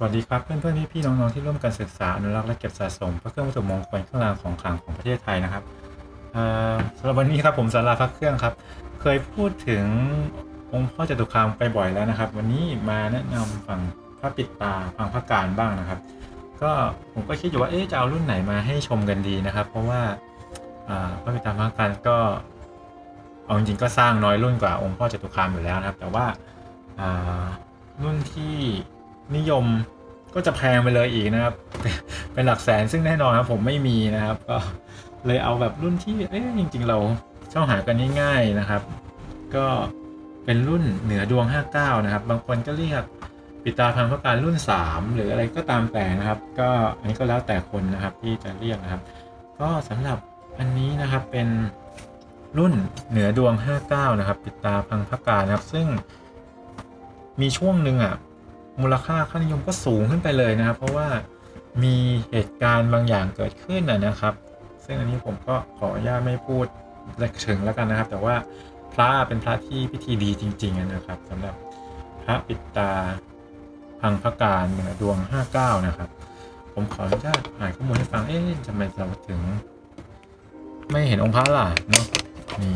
สวัสดีครับเพื่อนๆพี่ๆน้องๆที่ร่วมกันศึกษาอนุรักษ์และเก็บสะสมพระเครื่องวัตถุมงคลเครื่องรางของขลังของประเทศไทยนะครับสำหรับวันนี้ครับผมสาราพระเครื่องครับ เคยพูดถึงองค์พ่อจตุคามไปบ่อยแล้วนะครับ วันนี้มาแนะนำฝั่งพระปิดตาฟังพระการบ้างนะครับ ก็ผมก็คิดอยู่ว่าเอ๊ะจะเอารุ่นไหนมาให้ชมกันดีนะครับ เพราะว่าพระปิดตาพระการก็เอาจริงๆก็สร้างน้อยรุ่นกว่าองค์พ่อจตุคามอยู่แล้วนะครับ แต่ว่ารุ่นที่ นิยมก็จะแพงไปเลยอีกนะครับ เป็นหลักแสนซึ่งแน่นอนครับผมไม่มีนะครับ ก็เลยเอาแบบรุ่นที่เอ๊ะจริง ๆ เราเช่าหากันง่ายๆนะครับ ก็เป็นรุ่นเหนือดวง 59 นะครับ บางคนก็เรียกปิตาพังพระการรุ่น 3 หรืออะไรก็ตามแต่นะครับ ก็อันนี้ก็แล้วแต่คนนะครับที่จะเรียกนะครับ ก็สำหรับอันนี้นะครับเป็นรุ่นเหนือดวง 59 นะครับ ปิตาพังพระการนะครับ ซึ่งมีช่วงหนึ่งอะ มูลค่าค่านิยมก็สูงขึ้นไปเลยนะครับ เพราะว่ามีเหตุการณ์บางอย่างเกิดขึ้นนะครับ ซึ่งอันนี้ผมก็ขออนุญาตไม่พูดถึงแล้วกันนะครับ แต่ว่าพระเป็นพระที่พิธีดีจริง ๆ นะครับสำหรับพระปิดตาพังพระการเหนือดวง 59 นะครับ ผมขออนุญาตอ่านข้อมูลให้ฟังเอ๊ะทำไมเราถึง ไม่เห็นองค์พระล่ะเนาะนี่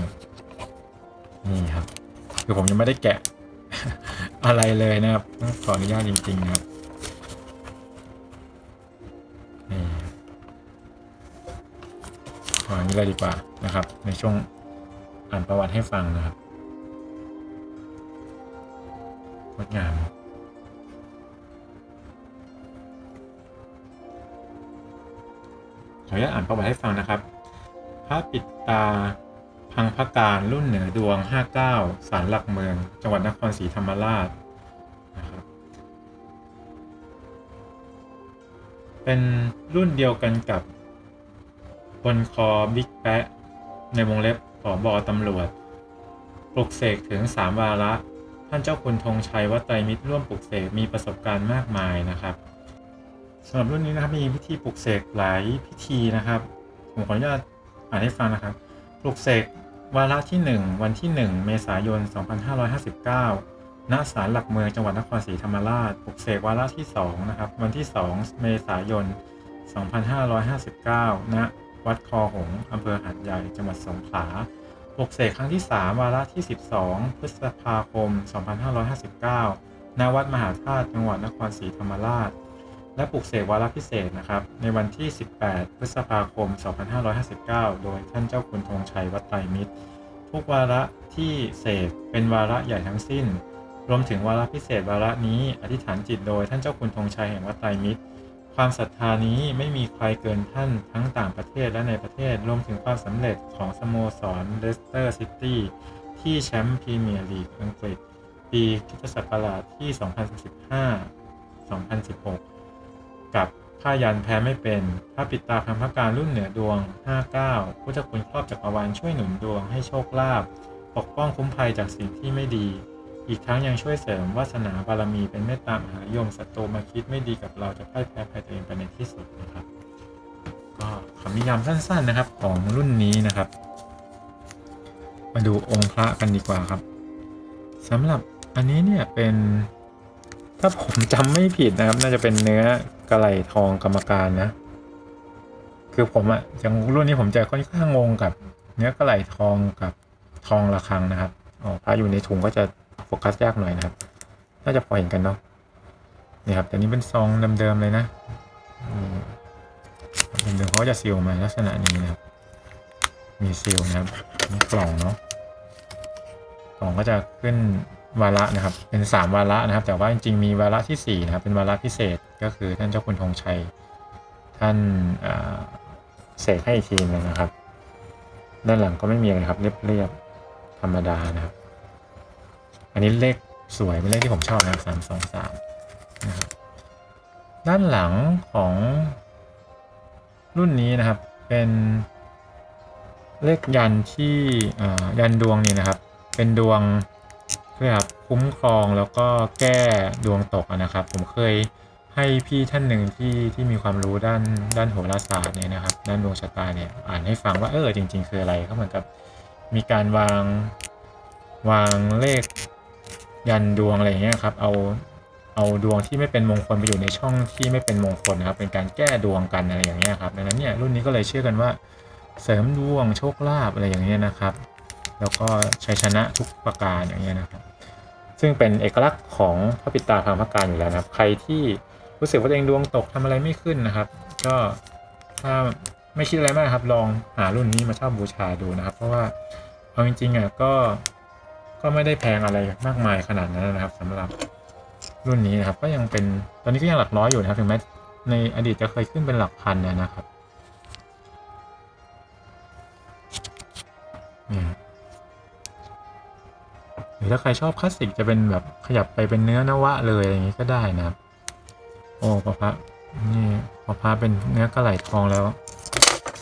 นี่ครับ คือผมยังไม่ได้แกะ อะไรเลยนะครับ ขออนุญาตจริง ๆ นะครับนี่ขออันนี้เลยดีกว่านะครับ ในช่วงอ่านประวัติให้ฟังนะครับงดงามขออนุญาตอ่านประวัติให้ฟังนะครับ พระปิดตา พังพระการรุ่นเหนือดวง 59 สารหลักเมือง จังหวัดนครศรีธรรมราชนะครับเป็นรุ่นเดียวกันกับบนคอบิ๊กแปะ ในวงเล็บผอบอตำรวจ ปลุกเสกถึง 3 วาระ ท่านเจ้าคุณธงชัยวัดไตรมิตรร่วมปลุกเสกมีประสบการณ์มากมายนะครับสำหรับรุ่นนี้นะครับมีพิธีปลุกเสกหลายพิธีนะครับ ผมขออนุญาตอ่านให้ฟังนะครับ ปลุกเสก วาระที่ 1 วันที่ 1 เมษายน 2559 ณ ศาลหลักเมืองจังหวัดนครศรีธรรมราชปลุกเสกวาระที่2นะครับ วันที่ 2 เมษายน 2559 ณ วัดคอหงอำเภอหาดใหญ่ จังหวัดสงขลาปลุกเสกครั้งที่ 3 วาระที่ 12 พฤษภาคม 2559 ณ วัดมหาธาตุ จังหวัดนครศรีธรรมราช และปลุกเสกวาระพิเศษนะครับ ในวันที่ 18 พฤษภาคม 2559 โดยท่านเจ้าคุณธงชัยวัดไตรมิตร ทุกวาระที่เสกเป็นวาระใหญ่ทั้งสิ้น รวมถึงวาระพิเศษวาระนี้อธิษฐานจิตโดยท่านเจ้าคุณธงชัยแห่งวัดไตรมิตร ความศรัทธานี้ไม่มีใครเกินท่านทั้งต่างประเทศและในประเทศ รวมถึงความสำเร็จของสโมสรเลสเตอร์ซิตี้ที่แชมป์พรีเมียร์ลีกอังกฤษ ปีคริสตศักราชที่ 2015-2016 กับผ้ายันแพ้ไม่เป็นพระปิดตาพันพการรุ่นเหนือดวง 59 พุทธคุณครอบจักรวาลช่วยหนุนดวงให้โชคลาภปกป้องคุ้มภัยจากสิ่งที่ไม่ดี อีกทั้งยังช่วยเสริมวาสนาบารมีเป็นเมตตามหายมศัตรูมาคิดไม่ดีกับเราจะพ่ายแพ้ภัยตัวเองไปในที่สุดนะครับ ก็คำนิยามสั้นๆนะครับของรุ่นนี้นะครับ มาดูองค์พระกันดีกว่าครับสำหรับอันนี้เนี่ยเป็น ถ้าผมจำไม่ผิดนะครับ น่าจะเป็นเนื้อกระไหลทองกรรมการนะ คือผมอะอย่างรุ่นนี้ผมจะค่อนข้างงงกับ เนื้อกระไหลทองกับทองระฆังนะครับอ๋อพระอยู่ในถุงก็จะโฟกัสยากหน่อยนะครับ น่าจะพอเห็นกันเนาะนี่ครับแต่นี้เป็นซองเดิมๆเลยนะเดิมๆเขาก็จะซีลมาลักษณะนี้นะครับ มีซีลนะครับมีกล่องเนาะกล่องก็จะขึ้น วาระนะครับ เป็น 3 วาระนะครับ แต่ว่าจริงๆมีวาระที่4นะครับเป็นวาระพิเศษก็คือท่านเจ้าคุณธงชัย ท่านเสกให้อีกทีหนึงนะครับ ด้านหลังก็ไม่มีอะไรครับเรียบๆธรรมดานะครับ อันนี้เลขสวยเป็นเลขที่ผมชอบนะสามสองสามนะครับด้านหลังของรุ่นนี้นะครับเป็นเลขยันที่ยันดวงนี่นะครับ เป็นดวง พื่อคุ้มครองแล้วก็แก้ดวงตกนะครับ ผมเคยให้พี่ท่านหนึ่งที่ที่มีความรู้ด้านด้านโหราศาสตร์เนี่ยนะครับด้านดวงชะตาเนี่ยอ่านให้ฟังว่าเออจริง ๆ คืออะไรเขาเหมือนกับมีการวางวางเลขยันดวงอะไรอย่างเงี้ยครับเอาเอาดวงที่ไม่เป็นมงคลไปอยู่ในช่องที่ไม่เป็นมงคลนะครับเป็นการแก้ดวงกันอะไรอย่างเงี้ยครับดังนั้นเนี่ยรุ่นนี้ก็เลยเชื่อกันว่า เสริมดวงโชคลาภอะไรอย่างเงี้ยนะครับ แล้วก็ชัยชนะทุกประการอย่างเงี้ยนะครับ ซึ่งเป็นเอกลักษณ์ของพระปิตาพังพระการอยู่แล้วนะครับ ใครที่รู้สึกว่าตัวเองดวงตกทำอะไรไม่ขึ้นนะครับ ก็ถ้าไม่คิดอะไรมากครับ ลองหารุ่นนี้มาเช่าบูชาดูนะครับ เพราะว่าเอาจริงๆอะก็ก็ไม่ได้แพงอะไรมากมายขนาดนั้นนะครับสำหรับรุ่นนี้นะครับ ก็ยังเป็นตอนนี้ก็ยังหลักร้อยอยู่นะครับถึงแม้ในอดีตจะเคยขึ้นเป็นหลักพันนะครับ รือถ้าใครชอบคลาสสิกจะเป็นแบบขยับไปเป็นเนื้อนวะเลยอย่างนี้ก็ได้นะครับ โอ้พระพระนี่พระพระเป็นเนื้อกระไหลทองแล้ว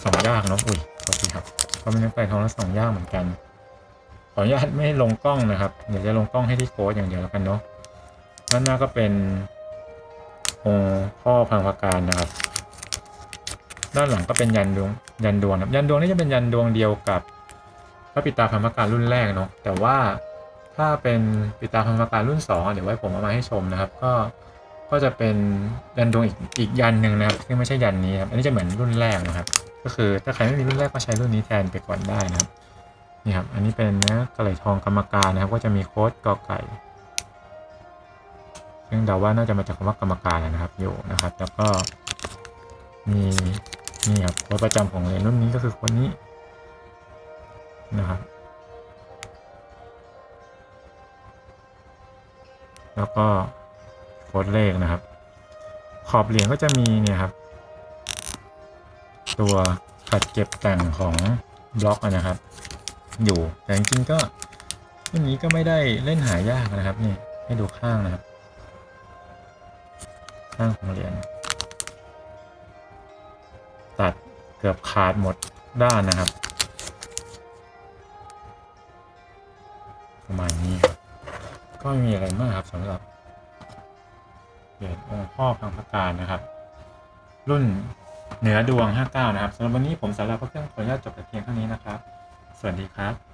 สองยากเนาะอุ้ยขอทีครับก็เป็นเนื้อกระไหลทองแล้วสองยากเหมือนกันขออนุญาตไม่ลงกล้องนะครับเดี๋ยวจะลงกล้องให้ที่โค้ดอย่างเดียวแล้วกันเนาะด้านหน้าก็เป็นองค์พ่อพังพการนะครับ ด้านหลังก็เป็นยันดวงยันดวงครับยันดวงนี่จะเป็นยันดวงเดียวกับพระปิตาพังพการรุ่นแรกเนาะแต่ว่า ถ้าเป็นปิตาพันธการรุ่น2อะเดี๋ยวไว้ผมเอามาให้ชมนะครับ ก็ก็จะเป็นยันดวงอีกอีกยันหนึ่งนะครับซึ่งไม่ใช่ยันนี้ครับอันนี้จะเหมือนรุ่นแรกนะครับ ก็คือถ้าใครไม่มีรุ่นแรกก็ใช้รุ่นนี้แทนไปก่อนได้นะครับนี่ครับอันนี้เป็นเนื้อกระไหลทองกรรมการนะครับ ก็จะมีโค้ดกอไก่ ซึ่งเดาว่าน่าจะมาจากคำว่ากรรมการนะครับอยู่นะครับ แล้วก็มีนี่ครับโค้ดประจำของเรียญรุ่นนี้ก็คือคนนี้นะครับ แล้วก็โค้ดเลขนะครับ ขอบเหรียญก็จะมีเนี่ยครับ ตัวขัดเก็บแต่งของบล็อกนะครับ อยู่แต่จริงๆก็รุ่นนี้ก็ไม่ได้เล่นหายากนะครับนี่ให้ดูข้างนะครับ ข้างของเหรียญตัดเกือบขาดหมดด้านนะครับ ก็ไม่มีอะไรมากครับสำหรับเหรียญองค์พ่อพังพการนะครับ รุ่นเหนือดวง 59 นะครับสำหรับวันนี้ผมสาราพระเครื่องขออนุญาตจบแต่เพียงเท่านี้นะครับ สวัสดีครับ